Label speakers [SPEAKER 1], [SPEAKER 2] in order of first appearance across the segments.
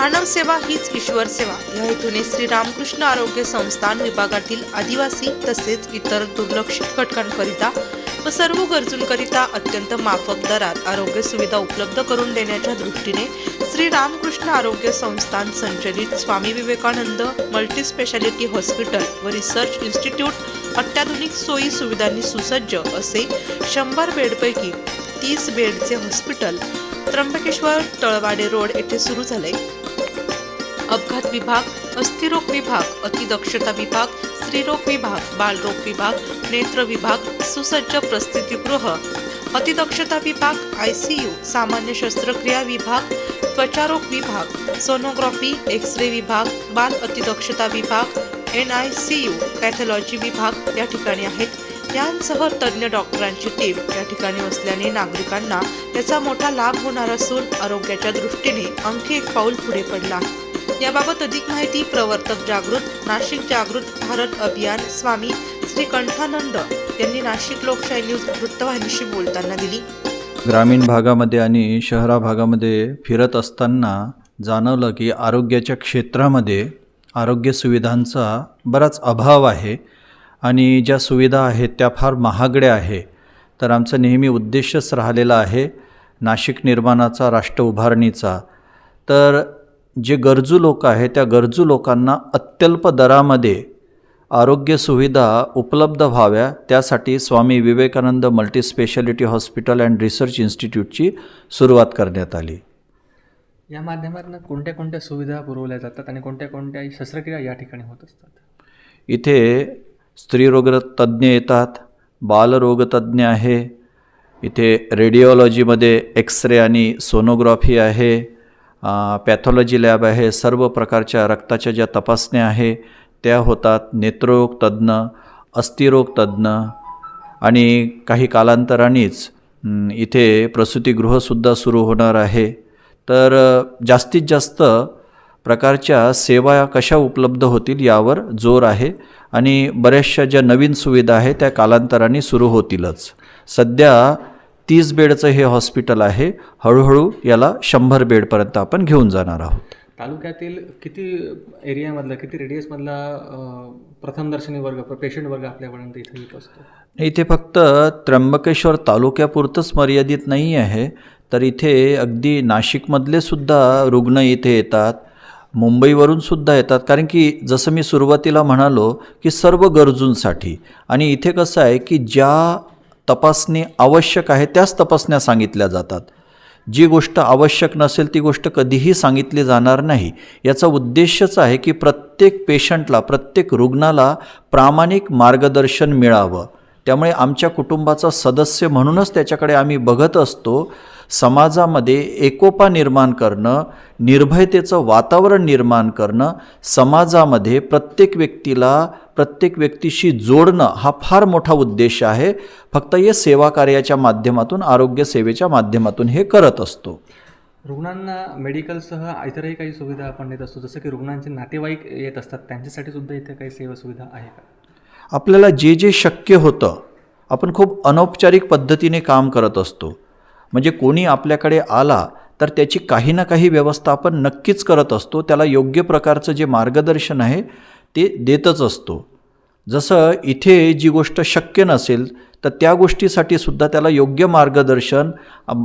[SPEAKER 1] मानव सेवा हीच ईश्वर सेवा. या हेतूने श्री रामकृष्ण आरोग्य संस्थान विभागातील आदिवासी तसेच इतर दुर्लक्षित घटकांकरिता व सर्व गरजूंकरिता अत्यंत माफक दरात आरोग्य सुविधा उपलब्ध करून देण्याच्या दृष्टीने श्री रामकृष्ण आरोग्य संस्थान संचलित Swami Vivekananda multi speciality hospital व रिसर्च इन्स्टिट्यूट अत्याधुनिक सोयी सुविधांनी सुसज्ज असे शंभर बेडपैकी तीस बेडचे हॉस्पिटल त्र्यंबकेश्वर तळवाडे रोड येथे सुरू झाले. अपघात विभाग अस्थिरोग विभाग अतिदक्षता विभाग स्त्रीरोग विभाग बालरोग विभाग नेत्र विभाग सुसज्ज प्रस्थितीगृह अतिदक्षता विभाग आय सी यू सामान्य शस्त्रक्रिया विभाग त्वचारोग विभाग सोनोग्राफी एक्स रे विभाग बाल अतिदक्षता विभाग N I C U pathology विभाग या ठिकाणी आहेत. यांसह तज्ज्ञ डॉक्टरांची टीम या ठिकाणी असल्याने नागरिकांना त्याचा मोठा लाभ होणार असून आरोग्याच्या दृष्टीने आणखी एक पाऊल पुढे पडला आहे. याबाबत अधिक माहिती प्रवर्तक जागृत नाशिक जागृत भारत अभियान स्वामी श्री कंठानंद यांनी नाशिक लोकशाही न्यूज वृत्तवाहिनीशी बोलताना दिली.
[SPEAKER 2] ग्रामीण भागामध्ये आणि शहरा भागामध्ये फिरत असताना जाणवलं की आरोग्याच्या क्षेत्रामध्ये आरोग्य सुविधांचा बराच अभाव आहे आणि ज्या सुविधा आहेत त्या फार महागड्या आहे. तर आमचा नेहमी उद्देशच राहिलेला आहे नाशिक निर्माणाचा राष्ट्र उभारणीचा. तर जे गरजू लोक आहेत त्या गरजू लोकांना अत्यल्प दरामध्ये आरोग्य सुविधा उपलब्ध व्हाव्या त्यासाठी Swami Vivekananda multispeciality hospital and research इन्स्टिट्यूटची सुरुवात करण्यात आली.
[SPEAKER 3] या माध्यमातून कोणत्या कोणत्या सुविधा पुरवल्या जातात आणि कोणत्या कोणत्या शस्त्रक्रिया या ठिकाणी होत असतात?
[SPEAKER 2] इथे स्त्रीरोग तज्ज्ञ येतात बालरोगतज्ञ आहे इथे रेडिओलॉजीमध्ये एक्स रे आणि सोनोग्राफी आहे पॅथॉलॉजी लॅब आहे सर्व प्रकारच्या रक्ताच्या ज्या तपासण्या आहे त्या होतात. नेत्ररोग तज्ज्ञ अस्थिरोग तज्ज्ञ आणि काही कालांतरानेच इथे प्रसूतीगृहसुद्धा सुरू होणार आहे. तर जास्तीत जास्त प्रकारच्या सेवा कशा उपलब्ध होतील यावर जोर आहे आणि बऱ्याचशा ज्या नवीन सुविधा आहे त्या कालांतराने सुरू होतीलच. सध्या तीस बेडचं हे हॉस्पिटल आहे. हळूहळू याला शंभर बेडपर्यंत आपण घेऊन जाणार आहोत.
[SPEAKER 3] तालुक्यातील किती एरियामधला किती रेडियसमधला प्रथमदर्शनी वर्ग पेशंट वर्ग आपल्यापर्यंत इथे येत असतो?
[SPEAKER 2] इथे फक्त त्र्यंबकेश्वर तालुक्यापुरतंच मर्यादित नाही आहे. तर इथे अगदी नाशिकमधले सुद्धा रुग्ण इथे येतात. मुंबईवरून सुद्धा येतात. कारण की जसं मी सुरुवातीला म्हणालो की सर्व गरजूंसाठी. आणि इथे कसं आहे की ज्या तपासणी आवश्यक आहे त्याच तपासण्या सांगितल्या जातात. जी गोष्ट आवश्यक नसेल ती गोष्ट कधीही सांगितली जाणार नाही. याचा उद्देशच आहे की प्रत्येक पेशंटला प्रत्येक रुग्णाला प्रामाणिक मार्गदर्शन मिळावं. त्यामुळे आमच्या कुटुंबाचा सदस्य म्हणूनच त्याच्याकडे आम्ही बघत असतो. समाजामध्ये एकोपा निर्माण करणं निर्भयतेचं वातावरण निर्माण करणं समाजामध्ये प्रत्येक व्यक्तीला प्रत्येक व्यक्तीशी जोडणं हा फार मोठा उद्देश आहे. फक्त हे सेवा कार्याच्या माध्यमातून आरोग्य सेवेच्या माध्यमातून हे करत असतो.
[SPEAKER 3] रुग्णांना मेडिकलसह इतरही काही सुविधा आपण देत असतो जसं की रुग्णांचे नातेवाईक येत असतात त्यांच्यासाठी सुद्धा इथे काही सेवा सुविधा आहे का?
[SPEAKER 2] आपल्याला जे जे शक्य होतं आपण खूप अनौपचारिक पद्धतीने काम करत असतो. म्हणजे कोणी आपल्याकडे आला तर त्याची काही ना काही व्यवस्था आपण नक्कीच करत असतो. त्याला योग्य प्रकारचं जे मार्गदर्शन आहे ते देतच असतो. जसं इथे जी गोष्ट शक्य नसेल तर त्या गोष्टीसाठी सुद्धा त्याला योग्य मार्गदर्शन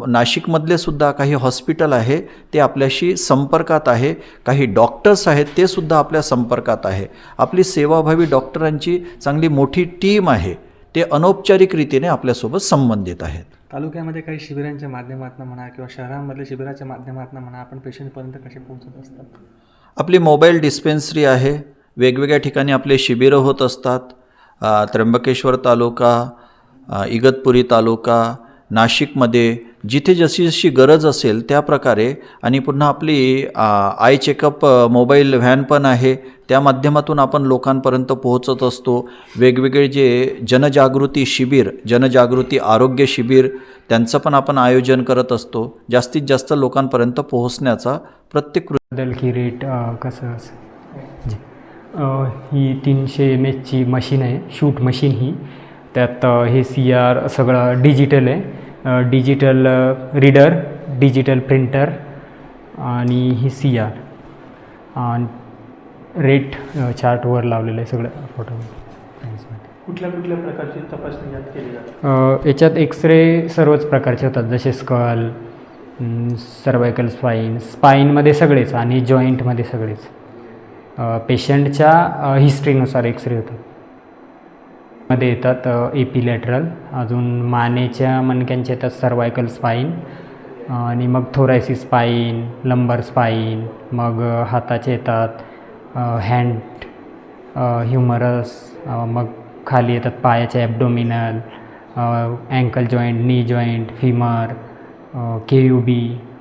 [SPEAKER 2] नाशिकमधले सुद्धा काही हॉस्पिटल आहे ते आपल्याशी संपर्कात आहे काही डॉक्टर्स आहेत ते सुद्धा आपल्या संपर्कात आहे. आपली सेवाभावी डॉक्टरांची चांगली मोठी टीम आहे ते अनौपचारिक रीतीने आपल्यासोबत संबंधित आहेत.
[SPEAKER 3] तालुक्यामध्ये काही शिबिरांच्या माध्यमातून म्हणा किंवा शहरांमधल्या शिबिराच्या माध्यमातून म्हणा आपण पेशंटपर्यंत कसे पोहोचत असतात?
[SPEAKER 2] आपली मोबाईल डिस्पेन्सरी आहे. वेगवेगळ्या ठिकाणी आपले शिबिरं होत असतात. त्र्यंबकेश्वर तालुका इगतपुरी तालुका नाशिकमध्ये जिथे जशी जशी गरज असेल त्या प्रकारे आणि पुन्हा आपली आय चेकअप मोबाईल व्हॅन पण आहे त्या माध्यमातून आपण लोकांपर्यंत पोहोचत असतो. वेगवेगळे जे जनजागृती शिबिर जनजागृती आरोग्य शिबिर त्यांचं पण आपण आयोजन करत असतो. जास्तीत जास्त लोकांपर्यंत पोहोचण्याचा प्रत्येक की
[SPEAKER 4] रेट कसं असं ही तीनशे एम एचची मशीन आहे शूट मशीन ही. त्यात हे सी आर सगळं डिजिटल आहे. डिजिटल रीडर डिजिटल प्रिंटर आणि ही सी आर रेट चार्टवर लावलेलं आहे सगळं फोटो
[SPEAKER 5] कुठल्या कुठल्या प्रकारची तपासणी यात केली जाते?
[SPEAKER 4] याच्यात एक्सरे सर्वच प्रकारचे होतात जसे स्कल सर्वायकल स्पाईन स्पाईनमध्ये सगळेच आणि जॉईंटमध्ये सगळेच. पेशंटच्या हिस्ट्रीनुसार एक्सरे होतात. मध्ये येतात एपिलॅटरल अजून मानेच्या मणक्यांच्या येतात सर्वायकल स्पाईन आणि मग थोरायसिस स्पाईन लंबर स्पाईन मग हाताचे येतात हँड ह्युमरस मग खाली येतात पायाचे abdominal ankle joint knee joint femur K U B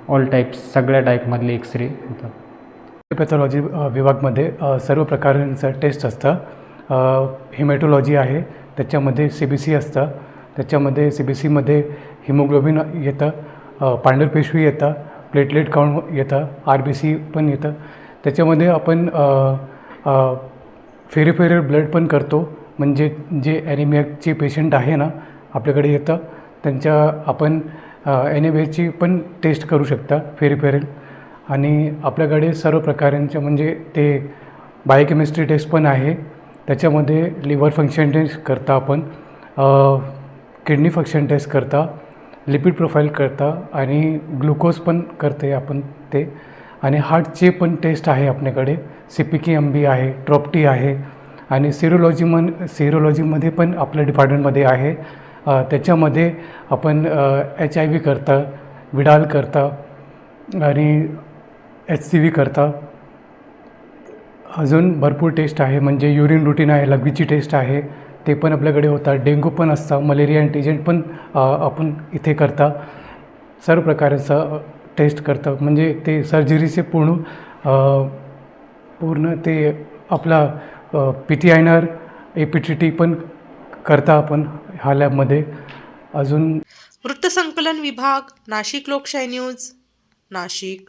[SPEAKER 4] all types सगळ्या टाईपमधले एक्सरे होतात.
[SPEAKER 5] पॅथॉलॉजी विभागमध्ये सर्व प्रकारांचं टेस्ट असतं. हिमॅटोलॉजी आहे. त्याच्यामध्ये सी बी सी असतं. त्याच्यामध्ये सी बी सीमध्ये हिमोग्लोबिन येतं. पांढरपेशवी येतं. प्लेटलेट काउंट येतं. आर बी सी पण येतं. त्याच्यामध्ये आपण फेरीफेरल ब्लड पण करतो. म्हणजे जे ॲनिमियाचे पेशंट आहे ना आपल्याकडे येतं. त्यांच्या आपण ॲनिमियाची पण टेस्ट करू शकता फेरीफेरल आणि आपल्याकडे सर्व प्रकारांच्या म्हणजे ते बायोकेमिस्ट्री टेस्ट पण आहे. त्याच्यामध्ये लिव्हर फंक्शन टेस्ट करता आपण किडनी फंक्शन टेस्ट करता लिपिड प्रोफाईल करता आणि ग्लुकोज पण करते आपण ते. आणि हार्टचे पण टेस्ट आहे आपल्याकडे. C P K M B आहे ट्रॉपटी आहे आणि सिरोलॉजी मन सिरोलॉजीमध्ये पण आपल्या डिपार्टमेंटमध्ये आहे. त्याच्यामध्ये आपण एच आय व्ही करता विडाल करता आणि एच सी व्ही करता. अजून भरपूर टेस्ट आहे. म्हणजे युरिन रुटीन आहे लघवीची टेस्ट आहे. ते पण आपल्याकडे होतात. डेंगू पण असतं. मलेरिया अँटीजेंट पण आपण इथे करता. सर्व प्रकारचं टेस्ट करतं. म्हणजे ते सर्जरीचे पूर्ण पूर्ण ते आपला P T I N R A P T T पण करता आपण ह्या लॅबमध्ये अजून
[SPEAKER 1] वृत्तसंकलन विभाग नाशिक लोकशाही न्यूज नाशिक.